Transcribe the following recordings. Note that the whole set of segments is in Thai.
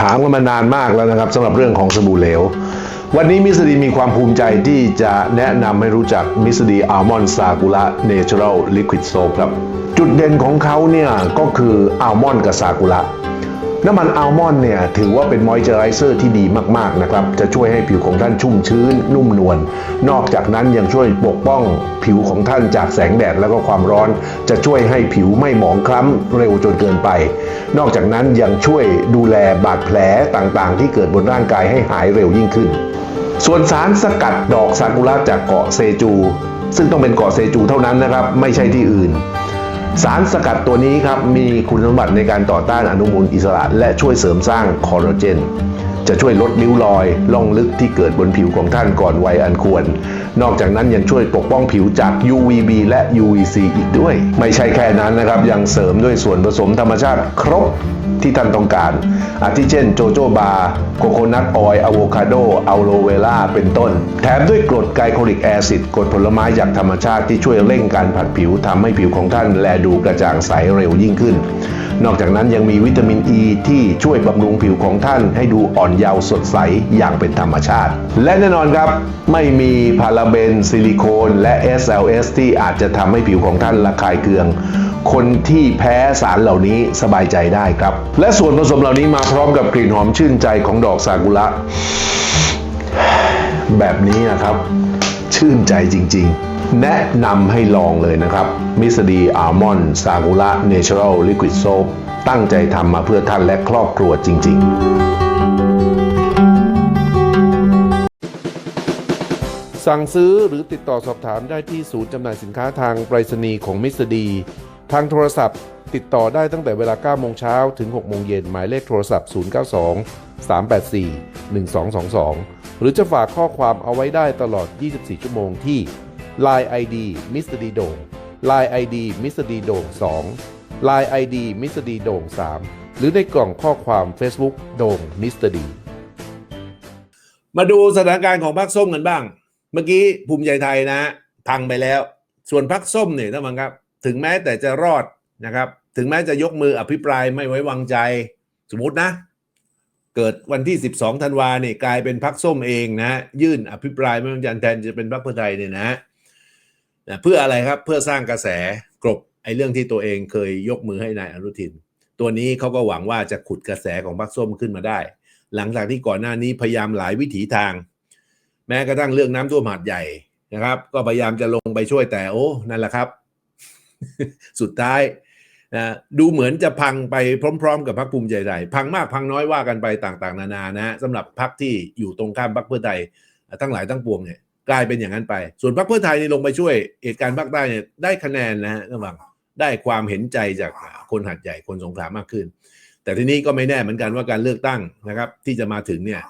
ถามกันมานานมากแล้วนะครับสำหรับเรื่องของสบู่เหลว วันนี้มิสดีมีความภูมิใจที่จะแนะนำให้รู้จักมิสดีอัลมอนด์ซากุระเนเชอรัลลิควิดโซครับ จุดเด่นของเขาเนี่ยก็คืออัลมอนด์กับซากุระ น้ำมันอัลมอนด์เนี่ยถือว่าเป็นมอยเจอไรเซอร์ที่ดีมากๆนะครับจะช่วยให้ผิวของท่านชุ่มชื้น นุ่มนวลนอกจากนั้นยังช่วยปกป้องผิวของท่านจากแสงแดดแล้วก็ความร้อน จะช่วยให้ผิวไม่หมองคล้ำเร็วจนเกินไป นอกจากนั้นยังช่วยดูแลบาดแผลต่างๆ ที่เกิดบนร่างกายให้หายเร็วยิ่งขึ้น ส่วนสารสกัดดอกซากุระจากเกาะเซจู ซึ่งต้องเป็นเกาะเซจูเท่านั้นนะครับ ไม่ใช่ที่อื่น สารสกัดตัวนี้ครับมีคุณสมบัติในการต่อต้านอนุมูลอิสระ และช่วยเสริมสร้างคอลลาเจน จะช่วยลดริ้วรอยล่องลึกที่เกิดบนผิวของท่านก่อนวัยอันควร นอกจากนั้นยังช่วยปกป้องผิวจาก UVB และ UVC อีกด้วย ไม่ใช่แค่นั้นนะครับ ยังเสริมด้วยส่วนผสมธรรมชาติครบที่ท่านต้องการ อาทิเช่นโจโจบาโคโคนัทออยอะโวคาโดอัลโลเวล่าเป็นต้น แถมด้วยกรดไกลโคลิกแอซิดกรดผลไม้จากธรรมชาติที่ช่วยเร่งการผัดผิวทำให้ผิวของท่านแลดูกระจ่างใสเร็วยิ่งขึ้น นอกจากนั้นยังมีวิตามินอ e ีที่ช่วยบำรุงผิวของท่านให้ดูอ่อนเยาว์สดใสอย่างเป็นธรรมชาติ และแน่นอนครับ ไม่มีพาราเบน ซิลิโคน และ SLS ที่อาจจะทำให้ผิวของท่านระคายเคือง คนที่แพ้สารเหล่านี้สบายใจได้ครับ และส่วนผสมเหล่านี้มาพร้อมกับกลิ่นหอมชื่นใจของดอกซากุระแบบนี้นะครับ ชื่นใจจริง ๆ แนะนำให้ลองเลยนะครับมิสดีอัลมอนด์ซากุระเนเชอรัลลิควิดโซปตั้งใจทำมาเพื่อท่านและครอบครัวจริง ๆ สั่งซื้อหรือติดต่อสอบถามได้ที่ศูนย์จำหน่ายสินค้าทางไปรษณีย์ของมิสดี ทางโทรศัพท์ ติดต่อได้ตั้งแต่เวลา9โมงเช้าถึง6โมงเย็นหมายเลขโทรศัพท์ 092 384 1222 หรือจะฝากข้อความเอาไว้ได้ตลอด 24 ชั่วโมงที่ Line ID มิสดีโด่ง Line ID มิสดีโด่ง2 Line ID มิสดีโด่ง3 หรือในกล่องข้อความ Facebook โด่งมิสดีมาดูสถานการณ์ของพรรคส้มกันบ้าง เมื่อกี้ภูมิใจไทยนะพังไปแล้ว ส่วนพรรคส้มเนี่ยท่านผู้ชมครับ ถึงแม้แต่จะรอดนะครับ ถึงแม้จะยกมืออภิปรายไม่ไว้วางใจ สมมตินะ เกิดวันที่ 12ธันวาเนี่ยกลายเป็นพรรคส้มเองนะ ยื่นอภิปรายไม่ไว้วางใจแทนจะเป็นพรรคเพื่อไทยเนี่ยนะ นะเพื่ออะไรครับเพื่อสร้างกระแสกลบไอ้เรื่องที่ตัวเองเคยยกมือให้นายอนุทิน ตัวนี้เขาก็หวังว่าจะขุดกระแสของพรรคส้มขึ้นมาได้ หลังจากที่ก่อนหน้านี้พยายามหลายวิถีทาง แม้กระทั่งเรื่องน้ำท่วมหาดใหญ่นะครับ ก็พยายามจะลงไปช่วยแต่โอ้นั่นแหละครับ สุดท้ายนะดูเหมือนจะพังไปพร้อม ๆ กับพรรคภูมิใจไทยพังมากพังน้อยว่ากันไปต่างๆ นานานะสำหรับพรรคที่อยู่ตรงข้ามพรรคเพื่อไทยทั้งหลายทั้งปวงเนี่ย กลายเป็นอย่างนั้นไป ส่วนพรรคเพื่อไทยนี่ลงไปช่วยเหตุการณ์ภาคใต้เนี่ยได้คะแนนนะฮะระหว่างได้ความเห็นใจจากคนหัดใหญ่คนสงขลามากขึ้น แต่ทีนี้ก็ไม่แน่เหมือนกันว่าการเลือกตั้งนะครับ ที่จะมาถึงเนี่ย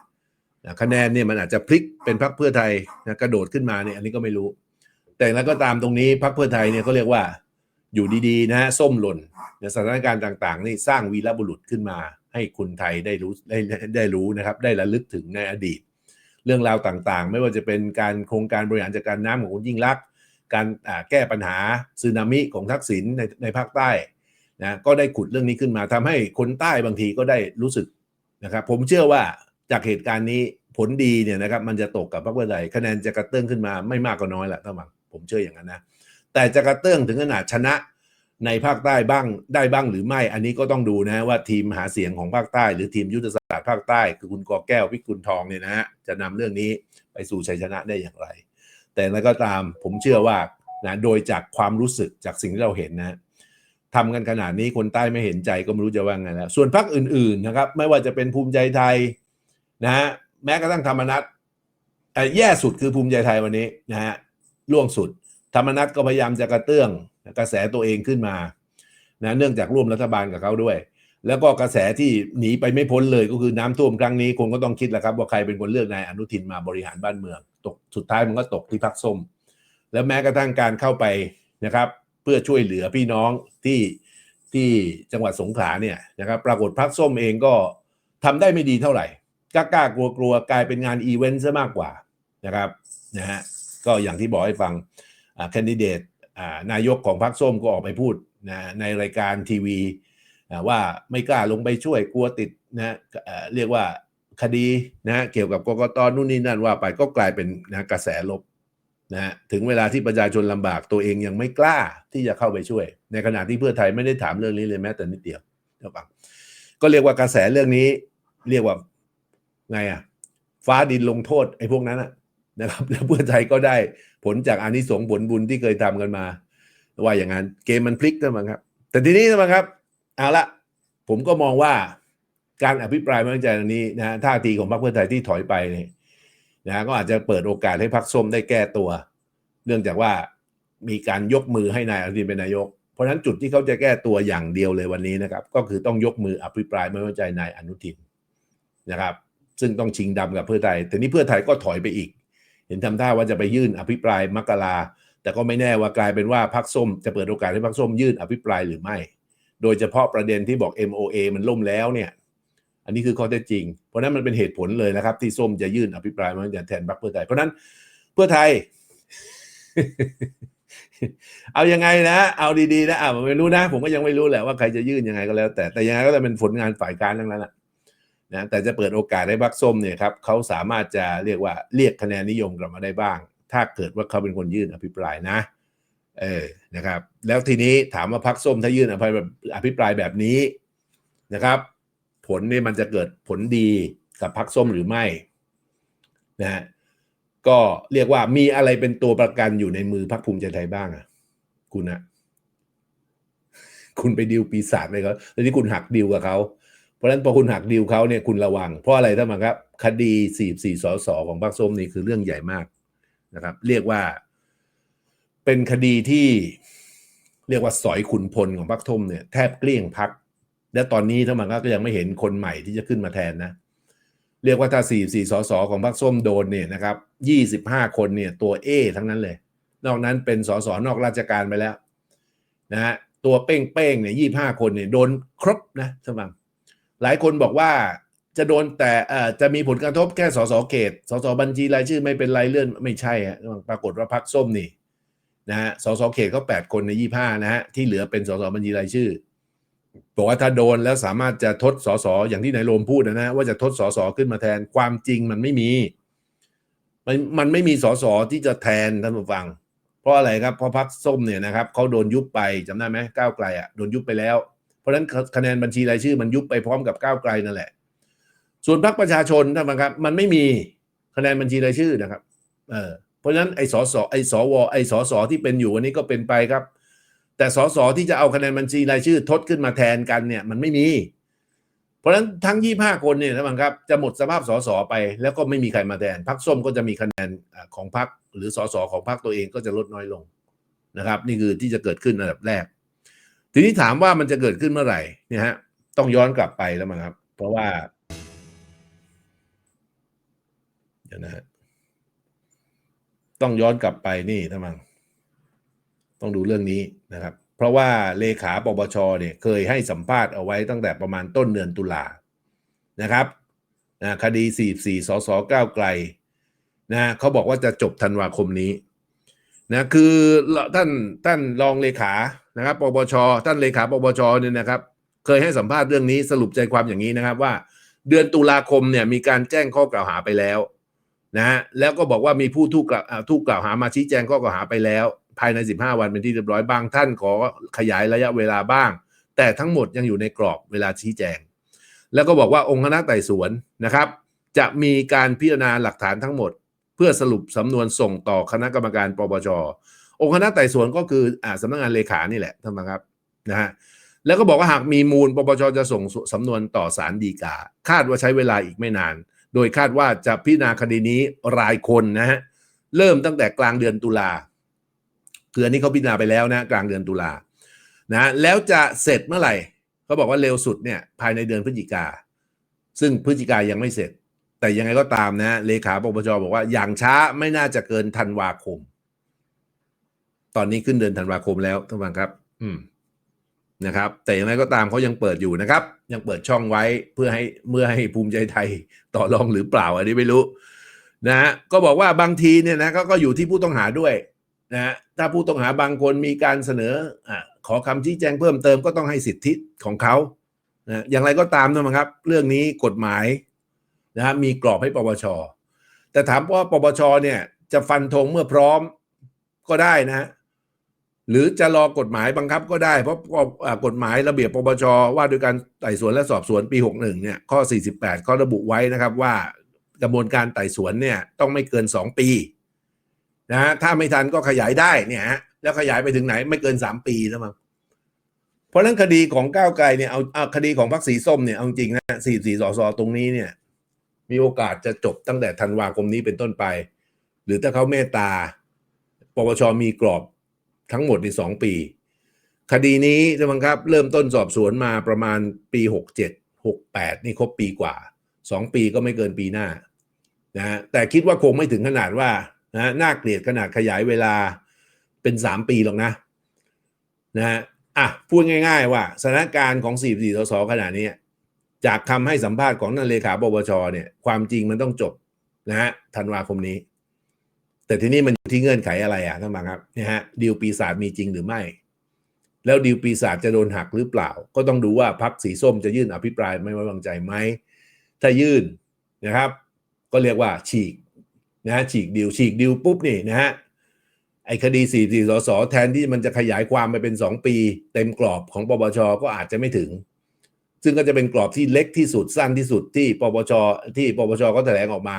คะแนนเนี่ยมันอาจจะพลิกเป็นพรรคเพื่อไทยนะกระโดดขึ้นมาเนี่ยอันนี้ก็ไม่รู้ แต่แล้วก็ตามตรงนี้พรรคเพื่อไทยเนี่ยเขาเรียกว่าอยู่ดีๆนะฮะส้มหล่นในสถานการณ์ต่าง ๆ นี่สร้างวีรบุรุษขึ้นมา ให้คนไทยได้รู้ได้ได้รู้นะครับ ได้ระลึกถึงในอดีต เรื่องราวต่างๆ ไม่ว่าจะเป็นการโครงการบริหารจัดการน้ำของคุณยิ่งลักษณ์การแก้ปัญหาสึนามิของทักษิณในในภาคใต้นะก็ได้ขุดเรื่องนี้ขึ้นมาทำให้คนใต้บางทีก็ได้รู้สึกนะครับผมเชื่อว่าจากเหตุการณ์นี้ผลดีเนี่ยนะครับมันจะตกกับพรรคเพื่อไทยคะแนนจะกระเตื้องขึ้นมาไม่มากก็น้อยแหละท่านบังผมเชื่ออย่างนั้นนะแต่จะกระเตื้องถึงขนาดชนะ ในภาคใต้บ้างได้บ้างหรือไม่ อันนี้ก็ต้องดูนะว่าทีมหาเสียงของภาคใต้ หรือทีมยุทธศาสตร์ภาคใต้ คือคุณกอแก้ววิกุลทองเนี่ยนะฮะจะนำเรื่องนี้ไปสู่ชัยชนะได้อย่างไร แต่แล้วก็ตามผมเชื่อว่านะโดยจากความรู้สึกจากสิ่งที่เราเห็นนะทำกันขนาดนี้คนใต้ไม่เห็นใจก็ไม่รู้จะว่าไงแล้วส่วนพรรคอื่นๆนะครับ ไม่ว่าจะเป็นภูมิใจไทยนะฮะแม้กระทั่งธรรมนัตเอ่แย่สุดคือภูมิใจไทยวันนี้นะฮะล่วงสุด ธรรมนัตก็พยายามจะกระเตื้อง กระแสตัวเองขึ้นมานะเนื่องจากร่วมรัฐบาลกับเขาด้วย แล้วก็กระแสที่หนีไปไม่พ้นเลยก็คือน้ำท่วมครั้งนี้คนก็ต้องคิดแหละครับว่าใครเป็นคนเลือกนายอนุทินมาบริหารบ้านเมืองตกสุดท้ายมันก็ตกที่พรรคส้ม แล้วแม้กระทั่งการเข้าไปนะครับ เพื่อช่วยเหลือพี่น้องที่ที่จังหวัดสงขลาเนี่ยนะครับ ปรากฏพรรคส้มเองก็ทำได้ไม่ดีเท่าไหร่กล้ากลัวกลัวกลายเป็นงานอีเวนต์ซะมากกว่านะครับนะฮะก็อย่างที่บอกให้ฟังแคนดิเดต นายกของพรรคส้มก็ออกไปพูดนะในรายการทีวีว่าไม่กล้าลงไปช่วยกลัวติดนะเอ่อเรียกว่าคดีนะเกี่ยวกับกกตนู่นนี่นั่นว่าไปก็กลายเป็นนะกระแสลบนะถึงเวลาที่ประชาชนลำบากตัวเองยังไม่กล้าที่จะเข้าไปช่วย ในขณะที่เพื่อไทยไม่ได้ถามเรื่องนี้เลยแม้แต่นิดเดียวเท่ากับก็เรียกว่ากระแสเรื่องนี้ เรียกว่าไงอะฟ้าดินลงโทษไอ้พวกนั้นนะ นะครับ แล้วเพื่อไทยก็ได้ผลจากอานิสงส์ผลบุญที่เคยทำกันมา ว่าอย่างนั้นเกมมันพลิกนะมั้งครับ แต่ทีนี้นะมั้งครับเอาละผมก็มองว่าการอภิปรายไม่ไว้วางใจนี้นะท่าทีของพรรคเพื่อไทยที่ถอยไปเนี่ยนะก็อาจจะเปิดโอกาสให้พรรคส้มได้แก้ตัว เนื่องจากว่ามีการยกมือให้นายอนุทินเป็นนายก เพราะฉะนั้นจุดที่เขาจะแก้ตัวอย่างเดียวเลยวันนี้นะครับ ก็คือต้องยกมืออภิปรายไม่ไว้วางใจนายอนุทินนะครับ ซึ่งต้องชิงดำกับเพื่อไทยแต่นี้เพื่อไทยก็ถอยไปอีก เห็นทำท่าว่าจะไปยื่นอภิปรายมกราแต่ก็ไม่แน่ว่ากลายเป็นว่าพรรคส้มจะเปิดโอกาสให้พรรคส้มยื่นอภิปรายหรือไม่ โดยเฉพาะประเด็นที่บอก MOA มันล่มแล้วเนี่ย อันนี้คือข้อเท็จจริง เพราะนั้นมันเป็นเหตุผลเลยนะครับ ที่ส้มจะยื่นอภิปรายมันจะแทนพรรคเพื่อไทย เพราะนั้นเพื่อไทย เอายังไงนะ เอาดีๆนะอ่าผมไม่รู้นะ ผมก็ยังไม่รู้แหละว่าใครจะยื่นยังไงก็แล้ว แต่แต่ยังไงก็จะเป็นผลงานฝ่ายการทั้งนั้นแหละ นะแต่จะเปิดโอกาสให้พรรคส้มเนี่ยครับเขาสามารถจะเรียกว่าเรียกคะแนนนิยมกลับมาได้บ้าง ถ้าเกิดว่าเขาเป็นคนยื่นอภิปรายนะเออนะครับ แล้วทีนี้ถามว่าพรรคส้มถ้ายื่นอภิปรายแบบอภิปรายแบบนี้นะครับ ผลเนี่ยมันจะเกิดผลดีกับพรรคส้มหรือไม่นะฮะก็เรียกว่ามีอะไรเป็นตัวประกันอยู่ในมือพรรคภูมิใจไทยบ้างอะ คุณอะคุณไปดิวปีศาจเลยเขาแล้วที่คุณหักดิวกับเขา เพราะฉะนั้นพอคุณหักดิวเขาเนี่ยคุณระวัง เพราะอะไรท่านผู้ชมครับ คดีสี่สี่สสของพรรคส้มนี่คือเรื่องใหญ่มากนะครับ เรียกว่า เป็นคดีที่เรียกว่าสอยขุนพลของพรรคส้มเนี่ยแทบเกลี้ยงพัก และตอนนี้ท่านผู้ชมก็ยังไม่เห็นคนใหม่ที่จะขึ้นมาแทนนะเรียกว่าถ้าสี่สี่สส ของพรรคส้มโดนเนี่ยนะครับยี่สิบห้าคนเนี่ยตัวเอทั้งนั้นเลย นอกนั้นเป็นสส นอกราชการไปแล้วนะฮะ ตัวเป้งๆเนี่ยยี่ห้าคนเนี่ยโดนครบนะท่านผู้ชม หลายคนบอกว่าจะโดนแต่จะมีผลกระทบแค่สสเขตสสบัญชีรายชื่อไม่เป็นไรเลื่อนไม่ใช่ฮะปรากฏว่าพรรคส้มนี่นะฮะสสเขตเขาแปดคนในยี่ห้านะฮะที่เหลือเป็นสสบัญชีรายชื่อบอกว่าถ้าโดนแล้วสามารถจะทดสสอย่างที่นายโรมพูดนะนะว่าจะทดสสขึ้นมาแทนความจริงมันไม่มี มันมันไม่มีสสที่จะแทนท่านผู้ฟัง เพราะอะไรครับเพราะพรรคส้มเนี่ยนะครับเขาโดนยุบไปจำได้ไหมก้าวไกลอะโดนยุบไปแล้ว เพราะฉะนั้นคะแนนบัญชีรายชื่อมันยุบไปพร้อมกับก้าวไกลนั่นแหละ ส่วนพรรคประชาชนท่านผู้ฟังครับ มันไม่มีคะแนนบัญชีรายชื่อนะครับ เออเพราะฉะนั้นไอ้สสไอ้สวไอ้สสที่เป็นอยู่วันนี้ก็เป็นไปครับ แต่สสที่จะเอาคะแนนบัญชีรายชื่อทดขึ้นมาแทนกันเนี่ยมันไม่มี เพราะฉะนั้นทั้ง 25 คนเนี่ยท่านผู้ฟังครับจะหมดสภาพสสไป แล้วก็ไม่มีใครมาแทนพรรคส้มก็จะมีคะแนนของพรรคหรือสสของพรรคตัวเองก็จะลดน้อยลงนะครับ นี่คือที่จะเกิดขึ้นอันดับแรก ทีนี้ถามว่ามันจะเกิดขึ้นเมื่อไหร่เนี่ยฮะ ต้องย้อนกลับไปแล้วมั้งครับ เพราะว่า เดี๋ยวนะฮะต้องย้อนกลับไปนี่ท่านมังต้องดูเรื่องนี้นะครับ เพราะว่าเลขาปปชเนี่ยเคยให้สัมภาษณ์เอาไว้ตั้งแต่ประมาณต้นเดือนตุลานะครับนะคดี44สสก้าวไกลนะเขาบอกว่าจะจบธันวาคมนี้นะคือท่านท่านรองเลขา นะครับปปชท่านเลขาปปชเนี่ยนะครับ เคยให้สัมภาษณ์เรื่องนี้สรุปใจความอย่างนี้นะครับว่า เดือนตุลาคมเนี่ยมีการแจ้งข้อกล่าวหาไปแล้วนะฮะแล้วก็บอกว่ามีผู้ถูกกล่าวถูกกล่าวหามาชี้แจงข้อกล่าวหาไปแล้ว ภายใน 15 วันเป็นที่เรียบร้อยบางท่านขอขยายระยะเวลาบ้าง แต่ทั้งหมดยังอยู่ในกรอบเวลาชี้แจง แล้วก็บอกว่าองค์คณะไต่สวนนะครับ จะมีการพิจารณาหลักฐานทั้งหมด เพื่อสรุปสำนวนส่งต่อคณะกรรมการปปช องค์คณะไต่สวนก็คืออ่าสำนักงานเลขานี่แหละท่านผู้ชมครับนะฮะแล้วก็บอกว่าหากมีมูลปปชจะส่งสำนวนต่อศาลฎีกา คาดว่าใช้เวลาอีกไม่นาน โดยคาดว่าจะพิจารณาคดีนี้รายคนนะฮะเริ่มตั้งแต่กลางเดือนตุลาคืออันนี้เขาพิจารณาไปแล้วนะกลางเดือนตุลานะแล้วจะเสร็จเมื่อไหร่เขาบอกว่าเร็วสุดเนี่ยภายในเดือนพฤศจิกา ซึ่งพฤศจิกายังไม่เสร็จ แต่ยังไงก็ตามนะเลขาปปชบอกว่าอย่างช้าไม่น่าจะเกินธันวาคม ตอนนี้ขึ้นเดือนธันวาคมแล้วท่านผู้ชมครับ อืมนะครับ แต่อย่างไรก็ตามเขายังเปิดอยู่นะครับ ยังเปิดช่องไว้เพื่อให้เมื่อให้ภูมิใจไทยต่อรองหรือเปล่า อันนี้ไม่รู้ นะฮะก็บอกว่าบางทีเนี่ยนะก็ก็อยู่ที่ผู้ต้องหาด้วยนะฮะถ้าผู้ต้องหาบางคนมีการเสนออ่าขอคำชี้แจงเพิ่มเติมก็ต้องให้สิทธิของเขานะอย่างไรก็ตามนะครับ เรื่องนี้กฎหมายนะฮะมีกรอบให้ปปชแต่ถามว่าปปชเนี่ย จะฟันธงเมื่อพร้อมก็ได้นะ หรือจะรอกฎหมายบังคับก็ได้ เพราะกฎหมายระเบียบปปชว่าด้วยการไต่สวนและสอบสวนปี 61 เนี่ย ข้อ 48 เขาระบุไว้นะครับว่ากระบวนการไต่สวนเนี่ยต้องไม่เกิน 2 ปีนะฮะถ้าไม่ทันก็ขยายได้เนี่ยฮะแล้วขยายไปถึงไหนไม่เกิน 3 ปีแล้วมั้งเพราะฉะนั้นคดีของก้าวไกลเนี่ยเอาเอาคดีของพรรคสีส้มเนี่ยเอาจริงนะสี่สี่สอสอตรงนี้เนี่ย มีโอกาสจะจบตั้งแต่ธันวาคมนี้เป็นต้นไป หรือถ้าเขาเมตตาปปชมีกรอบ ทั้งหมดในสองปี คดีนี้จะบังคับเริ่มต้นสอบสวนมาประมาณปีหกเจ็ดหกแปดนี่ครบปีกว่าสองปีก็ไม่เกินปีหน้านะแต่คิดว่าคงไม่ถึงขนาดว่านะน่าเกลียดขนาดขยายเวลาเป็นสามปีหรอกนะนะอะพูดง่าย ๆ ว่าสถานการณ์ของสี่สี่สสขนาดนี้จากคำให้สัมภาษณ์ของนันเลขาปปชเนี่ยความจริงมันต้องจบนะฮะธันวาคมนี้ แต่ทีนี้มันอยู่ที่เงื่อนไขอะไรอะท่านบังครับเนี่ยฮะดีลปีศาจมีจริงหรือไม่ แล้วดีลปีศาจจะโดนหักหรือเปล่า ก็ต้องดูว่าพรรคสีส้มจะยื่นอภิปรายไม่ไว้วางใจไหมถ้ายื่นนะครับ ก็เรียกว่าฉีกนะฮะฉีกดีลฉีกดีลปุ๊บนี่นะฮะไอ้คดีสี่สี่สสแทนที่มันจะขยายความไปเป็นสองปี เต็มกรอบของปปชก็อาจจะไม่ถึง ซึ่งก็จะเป็นกรอบที่เล็กที่สุดสั้นที่สุดที่ปปชที่ปปชก็แถลงออกมา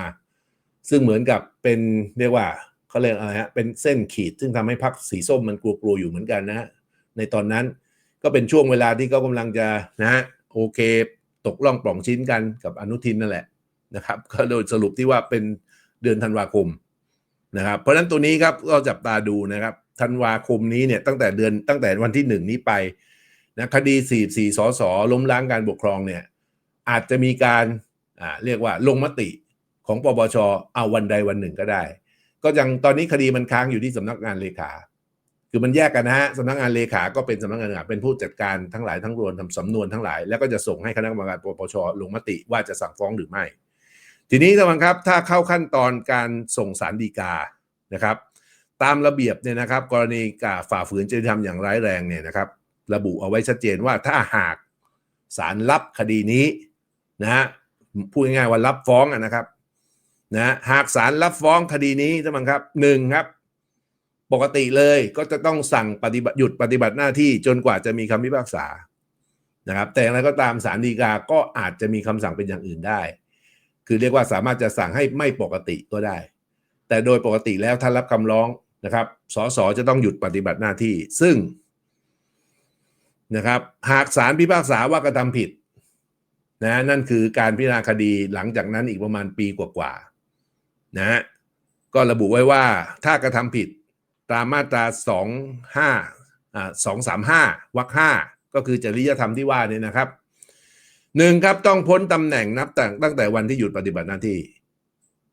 ซึ่งเหมือนกับเป็นเรียกว่าเขาเรียกอะไรฮะเป็นเส้นขีด ซึ่งทำให้พรรคสีส้มมันกลัวๆอยู่เหมือนกันนะฮะในตอนนั้นก็เป็นช่วงเวลาที่เขากำลังจะนะฮะโอเค ตกล่องปล่องชิ้นกันกับอนุทินนั่นแหละนะครับก็โดยสรุปที่ว่าเป็นเดือนธันวาคมนะครับเพราะฉะนั้นตัวนี้ครับก็จับตาดูนะครับธันวาคมนี้เนี่ยตั้งแต่เดือนตั้งแต่วันที่หนึ่งนี้ไปนะคดีสี่สี่สสล้มล้างการปกครองเนี่ยอาจจะมีการอ่าเรียกว่าลงมติ ของปปชเอาวันใดวันหนึ่งก็ได้ ก็ยังตอนนี้คดีมันค้างอยู่ที่สำนักงานเลขา คือมันแยกกันนะฮะสำนักงานเลขา ก็เป็นสำนักงานเลขาเป็นผู้จัดการทั้งหลายทั้งรวมทำสำนวนทั้งหลาย แล้วก็จะส่งให้คณะกรรมการปปชลงมติว่าจะสั่งฟ้องหรือไม่ ทีนี้ท่านครับถ้าเข้าขั้นตอนการส่งสารดีกานะครับตามระเบียบเนี่ยนะครับ กรณีการฝ่าฝืนจริยธรรมอย่างร้ายแรงเนี่ยนะครับ ระบุเอาไว้ชัดเจนว่าถ้าหากศาลรับคดีนี้นะฮะพูดง่ายๆว่ารับฟ้องนะครับ นะหากศาลรับฟ้องคดีนี้ท่านผู้ชมครับหนึ่งครับ ปกติเลยก็จะต้องสั่งปฏิบัติหยุดปฏิบัติหน้าที่จนกว่าจะมีคำพิพากษานะครับ แต่อย่างไรก็ตามศาลฎีกาก็อาจจะมีคำสั่งเป็นอย่างอื่นได้ คือเรียกว่าสามารถจะสั่งให้ไม่ปกติก็ได้ แต่โดยปกติแล้วถ้ารับคำร้องนะครับสสจะต้องหยุดปฏิบัติหน้าที่ ซึ่งนะครับ หากศาลพิพากษาว่ากระทำผิดนะนั่นคือการพิจารณาคดีหลังจากนั้นอีกประมาณปีกว่าๆ นะก็ระบุไว้ว่าถ้ากระทำผิดตามมาตราสองห้าอ่าสองสามห้าวรรคห้าก็คือจริยธรรมที่ว่าเนี่ยนะครับหนึ่งครับต้องพ้นตำแหน่งนับแต่ตั้งแต่วันที่หยุดปฏิบัติหน้าที่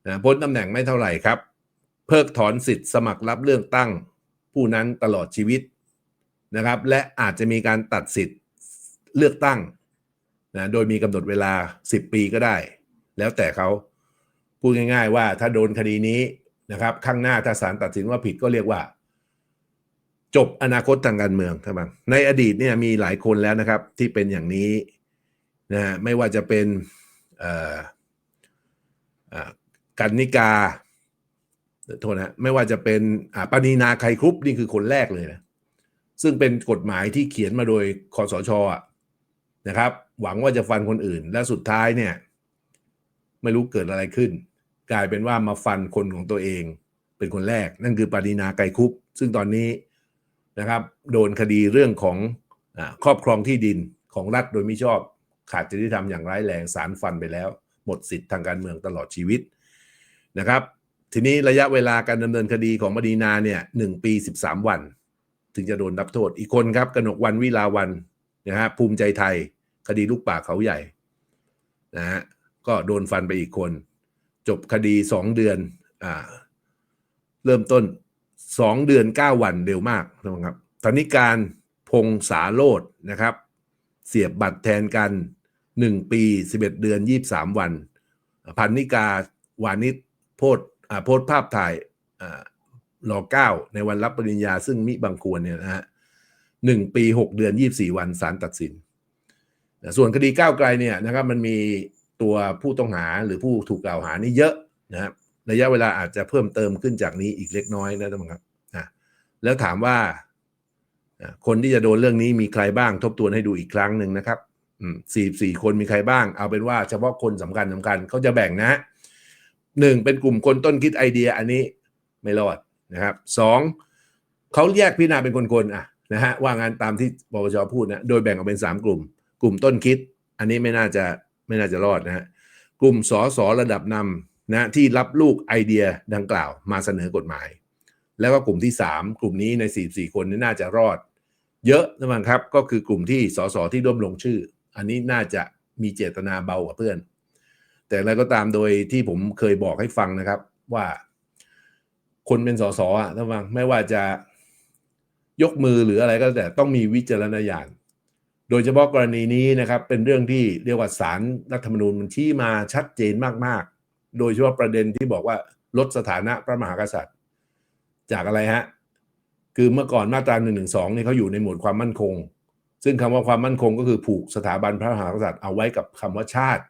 นะพ้นตำแหน่งไม่เท่าไหร่ครับ เพิกถอนสิทธิ์สมัครรับเลือกตั้งผู้นั้นตลอดชีวิตนะครับ และอาจจะมีการตัดสิทธิ์เลือกตั้งนะโดยมีกำหนดเวลา 10 ปีก็ได้ แล้วแต่เขา พูดง่าย ๆ ว่าถ้าโดนคดีนี้นะครับข้างหน้าถ้าศาลตัดสินว่าผิดก็เรียกว่า จบอนาคตทางการเมืองครับบังในอดีตเนี่ยมีหลายคนแล้วนะครับ ที่เป็นอย่างนี้นะฮะไม่ว่าจะเป็นกันนิกาโทษนะไม่ว่าจะเป็นอ่าปณีนาไครครุปนี่คือคนแรกเลยนะซึ่งเป็นกฎหมายที่เขียนมาโดยคอสชอนะครับ หวังว่าจะฟันคนอื่น และสุดท้ายเนี่ย ไม่รู้เกิดอะไรขึ้น กลายเป็นว่ามาฟันคนของตัวเอง เป็นคนแรก นั่นคือปรินาไกรคุปซึ่งตอนนี้นะครับ โดนคดีเรื่องของอครอบครองที่ดินของรัฐโดยมิชอบขาดจริยธรรมอย่างร้ายแรงสารฟันไปแล้ว หมดสิทธิ์ทางการเมืองตลอดชีวิตนะครับ ทีนี้ระยะเวลาการดำเนินคดีของปรินาเนี่ยหนึ่งปี 13 วัน ถึงจะโดนรับโทษอีกคนครับกนกวันวิลาวันนะฮะภูมิใจไทย คดีลูกป่าเขาใหญ่นะฮะก็โดนฟันไปอีกคน จบคดีสองเดือนอ่าเริ่มต้นสองเดือนเก้าวันเร็วมากนะครับธนิการพงษาโลดนะครับ เสียบบัตรแทนกันหนึ่งปีสิบเอ็ดเดือนยี่บสามวัน พันนิกาวานิชโพสโพสภาพถ่ายรอเก้าในวันรับปริญญาซึ่งมิบังควรเนี่ยนะฮะหนึ่งปีหกเดือนยี่บสี่วันศาลตัดสิน ส่วนคดีก้าวไกลเนี่ยนะครับมันมี ตัวผู้ต้องหาหรือผู้ถูกกล่าวหานี่เยอะนะครับระยะเวลาอาจจะเพิ่มเติมขึ้นจากนี้อีกเล็กน้อยนะท่านผู้ชมครับนะแล้วถามว่าคนที่จะโดนเรื่องนี้มีใครบ้างทบทวนให้ดูอีกครั้งหนึ่งนะครับสี่สี่คนมีใครบ้าง เอาเป็นว่าเฉพาะคนสำคัญสำคัญเขาจะแบ่งนะหนึ่งเป็นกลุ่มคนต้นคิดไอเดียอันนี้ไม่รอดนะครับสองเขาแยกพิจารณาเป็นคนๆอะนะฮะว่างานตามที่ปปชพูดนะโดยแบ่งออกเป็นสามกลุ่ม กลุ่มต้นคิด อันนี้ไม่น่าจะ ไม่น่าจะรอดนะฮะกลุ่มสอสอระดับนำนะที่รับลูกไอเดียดังกล่าวมาเสนอกฎหมาย แล้วก็กลุ่มที่ 3 กลุ่มนี้ใน 44 คนนี่น่าจะรอด เยอะนะครับก็คือกลุ่มที่สสที่ร่วมลงชื่อ อันนี้น่าจะมีเจตนาเบากว่าเพื่อน แต่อะไรก็ตามโดยที่ผมเคยบอกให้ฟังนะครับว่า คนเป็นสสอะท่านฟังไม่ว่าจะยกมือหรืออะไรก็แต่ต้องมีวิจารณญาณ โดยเฉพาะกรณีนี้นะครับเป็นเรื่องที่เรียกว่าสารรัฐธรรมนูญมันชี้มาชัดเจนมากๆ โดยเฉพาะประเด็นที่บอกว่าลดสถานะพระมหากษัตริย์ จากอะไรฮะคือเมื่อก่อนมาตรา1นึนี่เขาอยู่ในหมวดความมั่นคง ซึ่งคำว่าความมั่นคงก็คือผูกสถาบันพระมหากษัตริย์เอาไว้กับคำว่าชาติ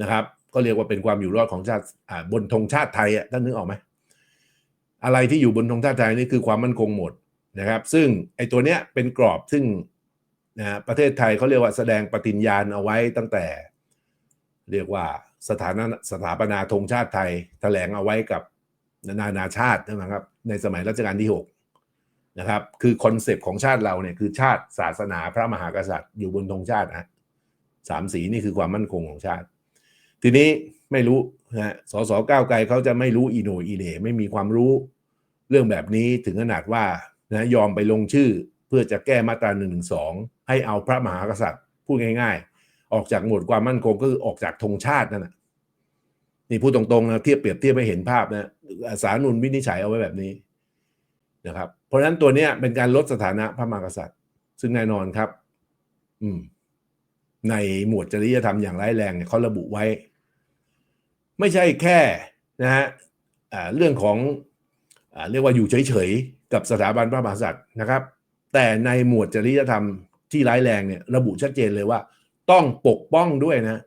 นะครับ ก็เรียกว่าเป็นความอยู่รอดของชาติบนธงชาติไทยอะท่านนึกออกไหมอะไรที่อยู่บนธงชาติไทยนี่คือความมั่นคงหมดนะครับ ซึ่งไอ้ตัวเนี้ยเป็นกรอบซึ่ง นะประเทศไทยเขาเรียกว่าแสดงปฏิญญาณเอาไว้ตั้งแต่ เรียกว่าสถานะสถาปนาธงชาติไทยแถลงเอาไว้กับนานาชาตินะครับ ในสมัยรัชกาลที่ 6 นะครับ คือคอนเซปต์ของชาติเราเนี่ยคือชาติศาสนาพระมหากษัตริย์อยู่บนธงชาตินะสามสีนี่คือความมั่นคงของชาติ ทีนี้ไม่รู้นะสสก้าวไกลเขาจะไม่รู้อีโนอีเนไม่มีความรู้เรื่องแบบนี้ถึงขนาดว่านะยอมไปลงชื่อ เพื่อจะแก้มาตรา1นึให้เอาพระมหากษัตริย์พูดง่าย ๆ ออกจากหมวดความมั่นคงก็คือออกจากธงชาตินั่นแหะนี่พูดตรงๆนะเทียบเปรียบเทียบให้เห็นภาพนะสารนุนวินิจฉัยเอาไว้แบบนี้นะครับ เพราะฉะนั้นตัวเนี้ยเป็นการลดสถานะพระมหากษัตริย์ ซึ่งแน่นอนครับ อืม ในหมวดจริยธรรมอย่างร้ายแรงเนี่ยเขาระบุไว้ ไม่ใช่แค่นะฮะเรื่องของอเรียกว่าอยู่เฉยๆกับสถาบันพระมหากษัตริย์นะครับ แต่ในหมวดจริยธรรมที่ร้ายแรงเนี่ย ระบุชัดเจนเลยว่า ต้องปกป้องด้วยนะ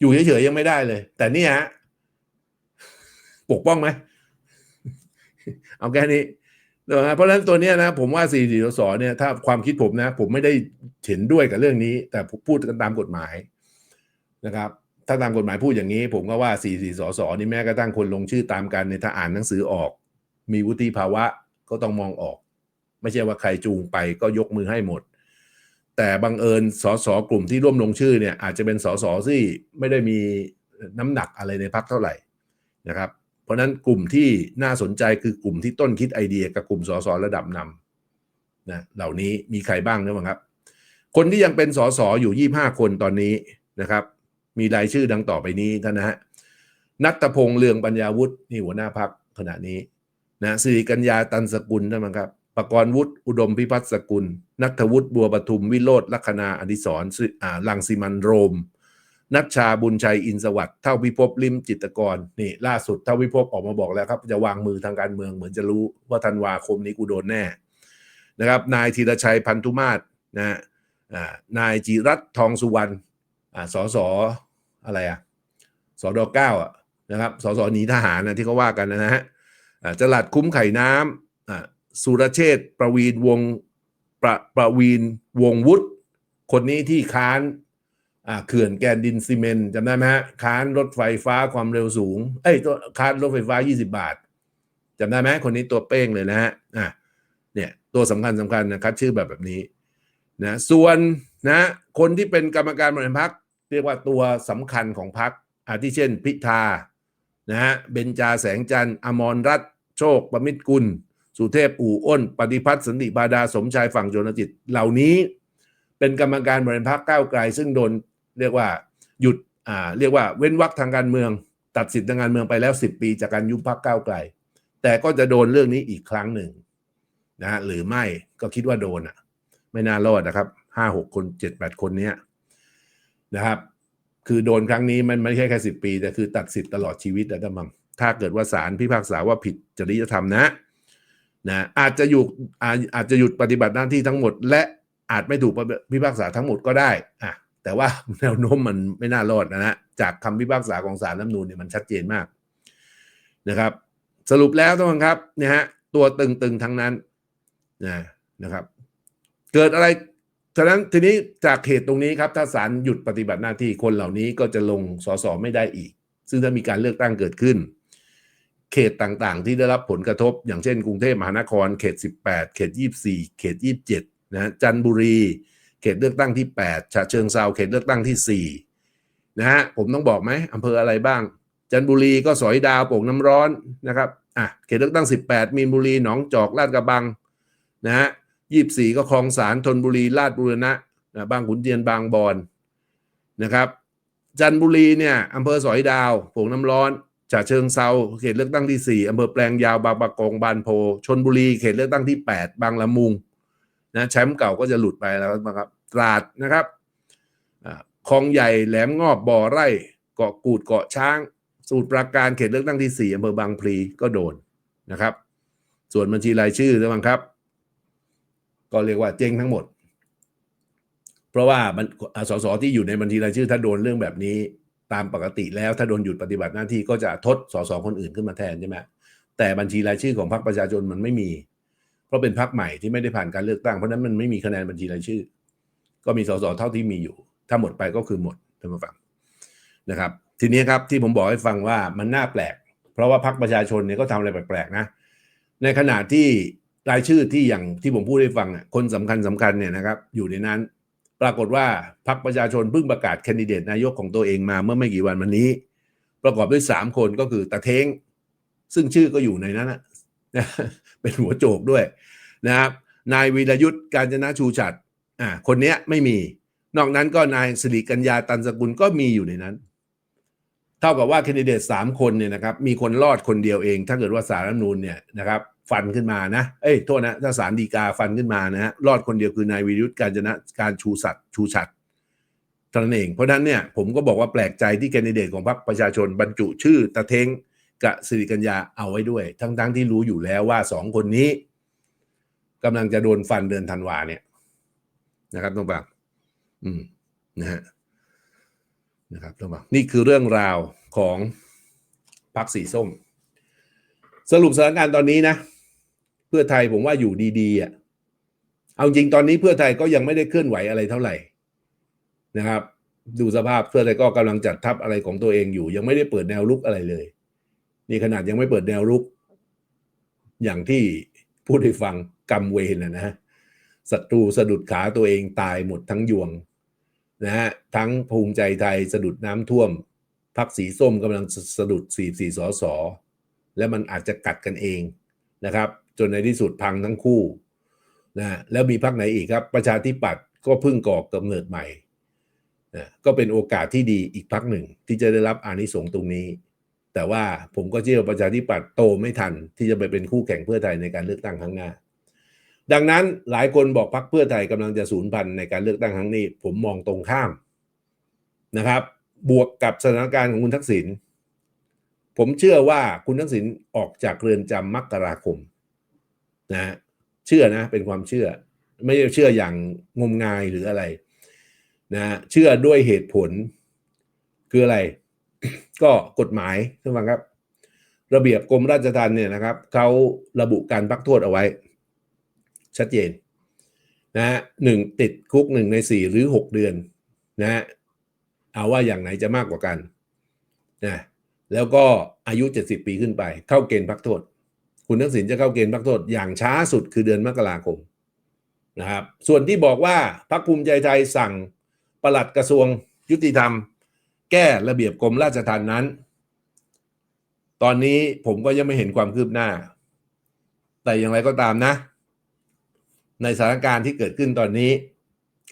อยู่เฉยๆยังไม่ได้เลย แต่นี่ฮะปกป้องไหมเอาแค่นี้นะเพราะฉะนั้นตัวนี้นะ ผมว่าสี่สี่สเนี่ยถ้าความคิดผมนะ ผมไม่ได้เห็นด้วยกับเรื่องนี้ แต่พูดกันตามกฎหมายนะครับ ถ้าตามกฎหมายพูดอย่างนี้ ผมก็ว่าสี่สี่สสนี่แม้กระทั่งคนลงชื่อตามกันเนี่ยถ้าอ่านหนังสือออก มีวุฒิภาวะก็ต้องมองออก ไม่ใช่ว่าใครจูงไปก็ยกมือให้หมด แต่บังเอิญสสกลุ่มที่ร่วมลงชื่อเนี่ยอาจจะเป็นสสที่ไม่ได้มีน้ำหนักอะไรในพักเท่าไหร่นะครับ เพราะนั้นกลุ่มที่น่าสนใจคือกลุ่มที่ต้นคิดไอเดียกับกลุ่มสสระดับนำนะเหล่านี้มีใครบ้างนะบ้างครับ คนที่ยังเป็นสสอยู่ 25 คนตอนนี้นะครับ มีรายชื่อดังต่อไปนี้ท่านนะฮะนัตพงษ์เลืองปัญญาวุฒินี่หัวหน้าพักขณะนี้นะสิริกัญญาตันสกุลนะมั้งครับ ประกรณ์วุฒิอุดมพิพัฒน์สกุล นัทวุฒิบัวปทุมวิโรธลัคนาอดิศรลังสิมันโรม นัชชาบุญชัยอินสวัสด์เท่าพิภพลิมจิตกรนี่ล่าสุดเท่าพิภพออกมาบอกแล้วครับ จะวางมือทางการเมืองเหมือนจะรู้ว่าธันวาคมนี้กูโดนแน่นะครับนายธีรชัยพันธุมาศนะนายจิรัตทองสุวรรณอสสอะไรอะสดเก้าอะนะครับสสหนีทหารนะที่เขาว่ากันนะฮะจลัดคุ้มไข่น้ำอ่า สุรเชษฐ์ประวีนวงประประวีนวงวุฒิคนนี้ที่ค้านอ่าเขื่อนแกนดินซีเมนจำได้ไหมฮะค้านรถไฟฟ้าความเร็วสูง เอ้ยตัวค้านรถไฟฟ้า 20 บาทจำได้ไหมคนนี้ตัวเป้งเลยนะฮะอะเนี่ยตัวสำคัญสำคัญนะครับชื่อแบบแบบนี้นะส่วนนะคนที่เป็นกรรมการบริหารพักเรียกว่าตัวสำคัญของพักอาทิเช่นพิธานะฮะเบญจาแสงจันทร์อมรรัตน์โชคประมิตรกุล สุเทพอู่อ้น ปฏิพัฒน์สันติบาดาสมชายฝั่งโจนจิต เหล่านี้เป็นกรรมการบริหารพรรคก้าวไกล ซึ่งโดนเรียกว่าหยุดอ่าเรียกว่าเว้นวรรคทางการเมือง ตัดสิทธิ์ทางการเมืองไปแล้ว 10 ปีจากการยุบพรรคก้าวไกล แต่ก็จะโดนเรื่องนี้อีกครั้งหนึ่งนะฮะหรือไม่ก็คิดว่าโดนอะ ไม่น่ารอดนะครับห้าหกคนเจ็ดแปดคนเนี้ยนะครับคือโดนครั้งนี้มันไม่ใช่แค่สิบปี แต่คือตัดสิทธิ์ตลอดชีวิตนะท่านบังถ้าเกิดว่าศาลพิพากษาว่าผิดจริยธรรมนะ นะอาจจะอยู่อาจจะหยุดปฏิบัติหน้าที่ทั้งหมด และอาจไม่ถูกพิพากษาทั้งหมดก็ได้อะแต่ว่าแนวโน้มมันไม่น่ารอดนะฮะจากคำพิพากษาของศาลรัฐธรรมนูญเนี่ยมันชัดเจนมากนะครับ สรุปแล้วทุกคนครับเนี่ยฮะตัวตึงๆทั้งนั้นนะนะครับ เกิดอะไรฉะนั้นทีนี้จากเหตุตรงนี้ครับถ้าศาลหยุดปฏิบัติหน้าที่คนเหล่านี้ก็จะลงสสไม่ได้อีก ซึ่งถ้ามีการเลือกตั้งเกิดขึ้น เขตต่างๆ ที่ได้รับผลกระทบ อย่างเช่นกรุงเทพมหานคร เขต 18 เขต 24 เขต 27 นะจันทบุรี เขตเลือกตั้งที่ 8 ฉะเชิงเซาเขตเลือกตั้งที่ 4 นะฮะผมต้องบอกไหมอำเภออะไรบ้าง จันทบุรีก็สอยดาวโป่งน้ำร้อนนะครับอะเขตเลือกตั้ง 18 มีนบุรีหนองจอกลาดกระบังนะฮะ24 ก็คลองสารธนบุรีลาดบุรณะนะบางขุนเทียนบางบอนนะครับ จันทบุรีเนี่ยอำเภอสอยดาวโป่งน้ำร้อน ฉะเชิงเซาเขตเลือกตั้งที่ 4อำเภอแปลงยาวบางประกงบานโพชนบุรีเขตเลือกตั้งที่ 8 บางละมุงนะแชมป์เก่าก็จะหลุดไปแล้วนะครับตราดนะครับอ่าคลองใหญ่แหลมงอบบ่อไร่เกาะกูดเกาะช้างสมุทรปราการเขตเลือกตั้งที่ 4อำเภอบางพลีก็โดนนะครับ ส่วนบัญชีรายชื่อนะบังครับ ก็เรียกว่าเจ๊งทั้งหมด เพราะว่ามันอ่าสสที่อยู่ในบัญชีรายชื่อถ้าโดนเรื่องแบบนี้ ตามปกติแล้วถ้าโดนหยุดปฏิบัติหน้าที่ก็จะทดสสคนอื่นขึ้นมาแทนใช่ไหมแต่บัญชีรายชื่อของพรรคประชาชนมันไม่มี เพราะเป็นพรรคใหม่ที่ไม่ได้ผ่านการเลือกตั้งเพราะนั้นมันไม่มีคะแนนบัญชีรายชื่อ ก็มีสสเท่าที่มีอยู่ ถ้าหมดไปก็คือหมดท่านผู้ฟังนะครับ ทีนี้ครับที่ผมบอกให้ฟังว่ามันน่าแปลก เพราะว่าพรรคประชาชนเนี่ยก็ทำอะไรแปลกๆนะ ในขณะที่รายชื่อที่อย่างที่ผมพูดให้ฟังอะคนสำคัญสำคัญเนี่ยนะครับ อยู่ในนั้น ปรากฏว่าพรรคประชาชนเพิ่งประกาศแคนดิเดตนายกของตัวเองมาเมื่อไม่กี่วันมานี้ ประกอบด้วยสามคนก็คือตาเท้งซึ่งชื่อก็อยู่ในนั้นนะเป็นหัวโจกด้วยนะครับนายวีรยุทธ์การจนะชูฉัตรอ่าคนเนี้ยไม่มี นอกนั้นก็นายสิริกัญญาตันสกุลก็มีอยู่ในนั้น เท่ากับว่าแคนดิเดตสามคนเนี่ยนะครับมีคนรอดคนเดียวเอง ถ้าเกิดว่าสารรัฐนูญเนี่ยนะครับ ฟันขึ้นมานะ เอ้ยโทษนะถ้าสารดีกาฟันขึ้นมานะฮะรอดคนเดียวคือนายวิรุธการจนะการชูสัตว์ชูชัดเท่านั้นเอง เพราะนั้นเนี่ยผมก็บอกว่าแปลกใจที่แคนดิเดตของพรรคประชาชนบรรจุชื่อตะเทงกับสิริกัญญาเอาไว้ด้วย ทั้งๆที่รู้อยู่แล้วว่าสองคนนี้กำลังจะโดนฟันเดือนธันวาเนี่ยนะครับต้องฟังอืมนะฮะนะครับท่านผู้ชมนี่คือเรื่องราวของพรรคสีส้ม สรุปสถานการณ์ตอนนี้นะ เพื่อไทยผมว่าอยู่ดีๆอะเอาจริงตอนนี้เพื่อไทยก็ยังไม่ได้เคลื่อนไหวอะไรเท่าไหร่นะครับ ดูสภาพเพื่อไทยก็กำลังจัดทัพอะไรของตัวเองอยู่ ยังไม่ได้เปิดแนวรุกอะไรเลย นี่ขนาดยังไม่เปิดแนวรุก อย่างที่พูดให้ฟังกำเวรนะนะศัตรูสะดุดขาตัวเองตายหมดทั้งยวงนะฮะทั้งภูมิใจไทยสะดุดน้ำท่วมพักสีส้มกำลังสะดุดสี่สี่สอสอและมันอาจจะกัดกันเองนะครับ จนในที่สุดพังทั้งคู่นะแล้วมีพักไหนอีกครับ ประชาธิปัตย์ก็เพิ่งก่อกำเนิดใหม่นะก็เป็นโอกาสที่ดีอีกพักหนึ่งที่จะได้รับอานิสงส์ตรงนี้ แต่ว่าผมก็เชื่อประชาธิปัตย์โตไม่ทัน ที่จะไปเป็นคู่แข่งเพื่อไทยในการเลือกตั้งครั้งหน้า ดังนั้นหลายคนบอกพักเพื่อไทยกำลังจะสูญพันธุ์ในการเลือกตั้งครั้งนี้ ผมมองตรงข้ามนะครับ บวกกับสถานการณ์ของคุณทักษิณผมเชื่อว่าคุณทักษิณออกจากเรือนจำมกราคม นะฮะเชื่อนะเป็นความเชื่อ ไม่ได้เชื่ออย่างงมงายหรืออะไรนะฮะเชื่อด้วยเหตุผลคืออะไร ก็กฎหมายท่านฟังครับ ระเบียบกรมราชทัณฑ์เนี่ยนะครับเขาระบุการพักโทษเอาไว้ ชัดเจนนะฮะหนึ่งติดคุกหนึ่งในสี่หรือหกเดือนนะฮะเอาว่าอย่างไหนจะมากกว่ากันนะแล้วก็อายุ 70 ปีขึ้นไป เข้าเกณฑ์พักโทษ คุณทักษิณจะเข้าเกณฑ์พักโทษอย่างช้าสุดคือเดือนมกราคมนะครับ ส่วนที่บอกว่าพรรคภูมิใจไทยสั่งปลัดกระทรวงยุติธรรม แก้ระเบียบกรมราชทัณฑ์นั้น ตอนนี้ผมก็ยังไม่เห็นความคืบหน้า แต่อย่างไรก็ตามนะ ในสถานการณ์ที่เกิดขึ้นตอนนี้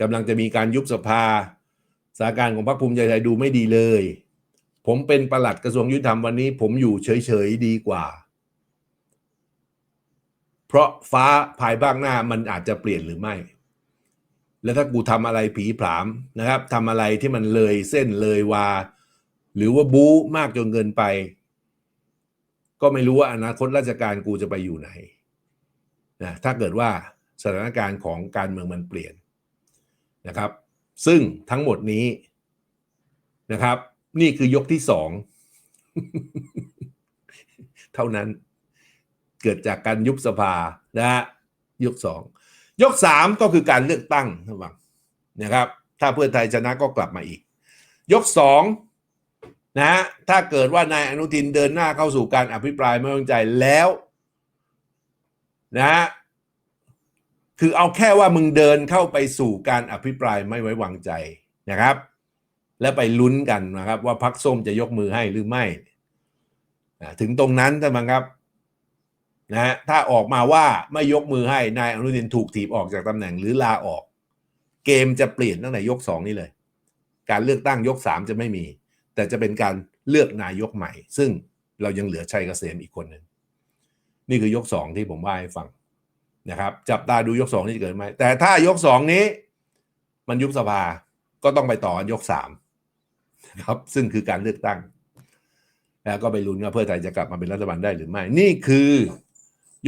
กำลังจะมีการยุบสภาสถานการณ์ของพรรคภูมิใจไทยดูไม่ดีเลย ผมเป็นประหลัดกระทรวงยุติธรรมวันนี้ ผมอยู่เฉยๆดีกว่า ราะฟ้าภายภาคหน้ามันอาจจะเปลี่ยนหรือไม่ แล้วถ้ากูทำอะไรผีผามนะครับทำอะไรที่มันเลยเส้นเลยวา หรือว่าบู๊มากจนเกินไป ก็ไม่รู้ว่าอนาคตราชการกูจะไปอยู่ไหนนะถ้าเกิดว่าสถานการณ์ของการเมืองมันเปลี่ยนนะครับ ซึ่งทั้งหมดนี้นะครับ นี่คือยกที่สอง เท่านั้น เกิดจากการยุบสภานะฮะยกสองยกสามก็คือการเลือกตั้งระวังนะครับ ถ้าเพื่อไทยชนะก็กลับมาอีก ยกสองนะฮะถ้าเกิดว่านายอนุทินเดินหน้าเข้าสู่การอภิปรายไม่ไว้วางใจแล้วนะฮะคือเอาแค่ว่ามึงเดินเข้าไปสู่การอภิปรายไม่ไว้วางใจนะครับ แล้วไปลุ้นกันนะครับ ว่าพักส้มจะยกมือให้หรือไม่ถึงตรงนั้นท่านผู้ชมครับ นะฮะถ้าออกมาว่าไม่ยกมือให้นายอนุทินถูกถีบออกจากตำแหน่งหรือลาออก เกมจะเปลี่ยนตั้งแต่ยกสองนี้เลย การเลือกตั้งยกสามจะไม่มี แต่จะเป็นการเลือกนายกใหม่ ซึ่งเรายังเหลือชัยเกษมอีกคนหนึ่งนี่คือยกสองที่ผมว่าให้ฟังนะครับ จับตาดูยกสองนี่จะเกิดไหมแต่ถ้ายกสองนี้ มันยุบสภาก็ต้องไปต่อกันยกสามครับซึ่งคือการเลือกตั้ง แล้วก็ไปลุ้นว่าเพื่อไทยจะกลับมาเป็นรัฐบาลได้หรือไม่ นี่คือ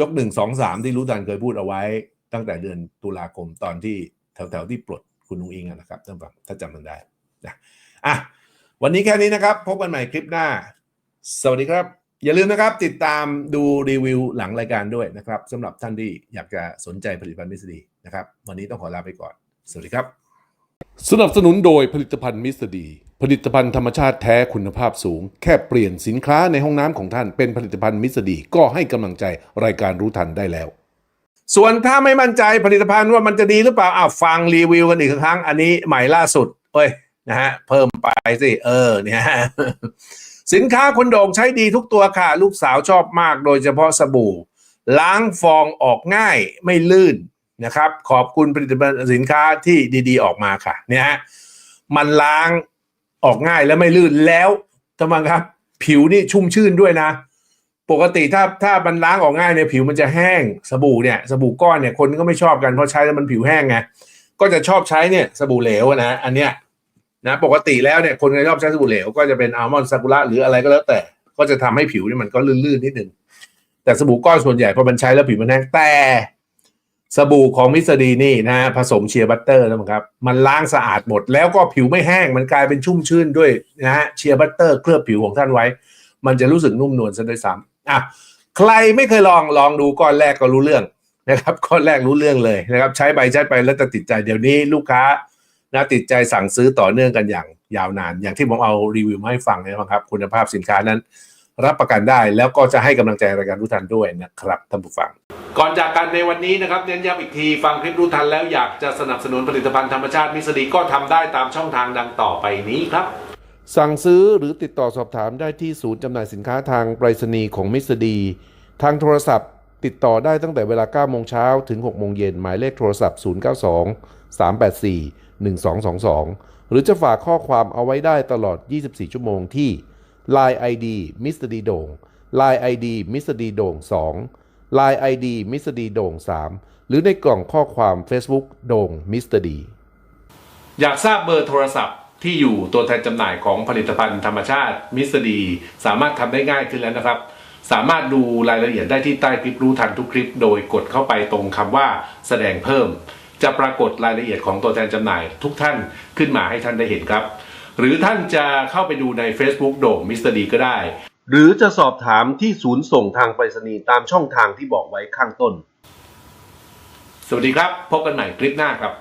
ยกหนึ่งสองสามที่รู้ทันเคยพูดเอาไว้ ตั้งแต่เดือนตุลาคมตอนที่แถวๆที่ปลดคุณนุงอิงนะครับท่านผู้ชมถ้าจำมันได้นะอะวันนี้แค่นี้นะครับ พบกันใหม่คลิปหน้า สวัสดีครับ อย่าลืมนะครับ ติดตามดูรีวิวหลังรายการด้วยนะครับสำหรับท่านที่อยากจะสนใจผลิตภัณฑ์มิสดีนะครับ วันนี้ต้องขอลาไปก่อน สวัสดีครับ สนับสนุนโดยผลิตภัณฑ์มิสดี ผลิตภัณฑ์ธรรมชาติแท้คุณภาพสูง แค่เปลี่ยนสินค้าในห้องน้ำของท่านเป็นผลิตภัณฑ์มิสดีก็ให้กำลังใจรายการรู้ทันได้แล้ว ส่วนถ้าไม่มั่นใจผลิตภัณฑ์ว่ามันจะดีหรือเปล่าอะฟังรีวิวกันอีกครั้ง อันนี้ใหม่ล่าสุดเอ้ยนะฮะเพิ่มไปสิเออเนี่ยสินค้าคนโด่งใช้ดีทุกตัวค่ะ ลูกสาวชอบมาก โดยเฉพาะสบู่ ล้างฟองออกง่ายไม่ลื่น นะครับ ขอบคุณผลิตภัณฑ์สินค้าที่ดีๆ ออกมาค่ะ เนี่ยฮะมันล้างออกง่ายและไม่ลื่นแล้วทำไมครับ ผิวนี่ชุ่มชื่นด้วยนะ ปกติถ้าถ้ามันล้างออกง่ายเนี่ยผิวมันจะแห้งสบู่เนี่ยสบู่ก้อนเนี่ยคนก็ไม่ชอบกันเพราะใช้แล้วมันผิวแห้งไงก็จะชอบใช้เนี่ยสบู่เหลวนะอันเนี้ยนะปกติแล้วเนี่ยคนก็ชอบใช้สบู่เหลวก็จะเป็นอัลมอนด์ซากุระหรืออะไรก็แล้วแต่ ก็จะทำให้ผิวนี่มันก็ลื่นๆนิดนึงแต่สบู่ก้อนส่วนใหญ่พอมันใช้แล้วผิวมันแห้งแต่ สบู่ของมิสดีนี่นะฮะผสมเชียร์บัตเตอร์นะครับ มันล้างสะอาดหมด แล้วก็ผิวไม่แห้งมันกลายเป็นชุ่มชื่นด้วยนะฮะเชียร์บัตเตอร์เคลือบผิวของท่านไว้ มันจะรู้สึกนุ่มนวลซะด้วยซ้ำอะใครไม่เคยลองลองดูก้อนแรกก็รู้เรื่องนะครับก้อนแรกรู้เรื่องเลยนะครับ ใช้ไปใช้ไปแล้วจะติดใจเดี๋ยวนี้ลูกค้านะติดใจสั่งซื้อต่อเนื่องกันอย่างยาวนาน อย่างที่ผมเอารีวิวมาให้ฟังนะครับ คุณภาพสินค้านั้น รับประกันได้แล้วก็จะให้กำลังใจรายการรู้ทันด้วยนะครับท่านผู้ฟัง ก่อนจากกันในวันนี้นะครับเน้นย้ำอีกทีฟังคลิปรู้ทันแล้วอยากจะสนับสนุนผลิตภัณฑ์ธรรมชาติมิสดีก็ทำได้ตามช่องทางดังต่อไปนี้ครับ สั่งซื้อหรือติดต่อสอบถามได้ที่ศูนย์จำหน่ายสินค้าทางไปรษณีย์ของมิสดีทางโทรศัพท์ติดต่อได้ตั้งแต่เวลา9โมงเช้าถึง6โมงเย็นหมายเลขโทรศัพท์ 092 384 1222 หรือจะฝากข้อความเอาไว้ได้ตลอด 24 ชั่วโมงที่ Line ID มิสเตอร์ดีโด่ง Line ID มิสเตอร์ดีโด่ง2 Line ID มิสเตอร์ดีโด่ง3 หรือในกล่องข้อความ Facebook โด่งมิสเตอร์ดีอยากทราบเบอร์โทรศัพท์ที่อยู่ตัวแทนจำหน่ายของผลิตภัณฑ์ธรรมชาติมิสดี สามารถทำได้ง่ายขึ้นแล้วนะครับ สามารถดูรายละเอียดได้ที่ใต้คลิปรู้ทันทุกคลิป โดยกดเข้าไปตรงคำว่าแสดงเพิ่ม จะปรากฏรายละเอียดของตัวแทนจำหน่ายทุกท่านขึ้นมาให้ท่านได้เห็นครับ หรือท่านจะเข้าไปดูใน Facebook โด่งมิสดีก็ได้ หรือจะสอบถามที่ศูนย์ส่งทางไปรษณีย์ตามช่องทางที่บอกไว้ข้างต้น สวัสดีครับ พบกันใหม่คลิปหน้าครับ